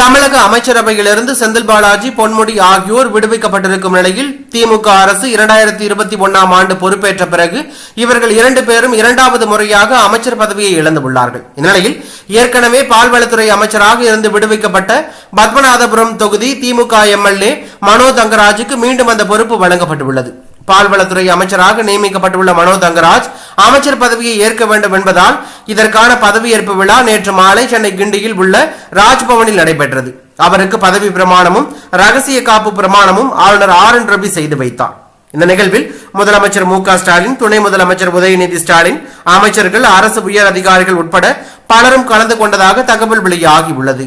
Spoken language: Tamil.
தமிழக அமைச்சரவையிலிருந்து செந்தில் பாலாஜி பொன்முடி ஆகியோர் விடுவிக்கப்பட்டிருக்கும் நிலையில் திமுக அரசு இரண்டாயிரத்தி இருபத்தி ஒன்னாம் ஆண்டு பொறுப்பேற்ற பிறகு இவர்கள் இரண்டு பேரும் இரண்டாவது முறையாக அமைச்சர் பதவியை இழந்துள்ளார்கள் இந்நிலையில் ஏற்கனவே பால்வளத்துறை அமைச்சராக இருந்து விடுவிக்கப்பட்ட பத்மநாதபுரம் தொகுதி திமுக எம்எல்ஏ மனோ தங்கராஜுக்கு மீண்டும் அந்த பொறுப்பு வழங்கப்பட்டுள்ளது. பால்வளத்துறை அமைச்சராக நியமிக்கப்பட்டுள்ள மனோ தங்கராஜ் அமைச்சர் பதவியை ஏற்க வேண்டும் என்பதால் இதற்கான பதவியேற்பு விழா நேற்று மாலை சென்னை கிண்டியில் உள்ள ராஜ்பவனில் நடைபெற்றது. அவருக்கு பதவி பிரமாணமும் ரகசிய காப்பு பிரமாணமும் ஆளுநர் ஆர் என் ரவி செய்து வைத்தார். இந்த நிகழ்வில் முதலமைச்சர் மு க ஸ்டாலின் துணை முதலமைச்சர் உதயநிதி ஸ்டாலின் அமைச்சர்கள் அரசு உயர் அதிகாரிகள் உட்பட பலரும் கலந்து கொண்டதாக தகவல் வெளியாகியுள்ளது உள்ளது.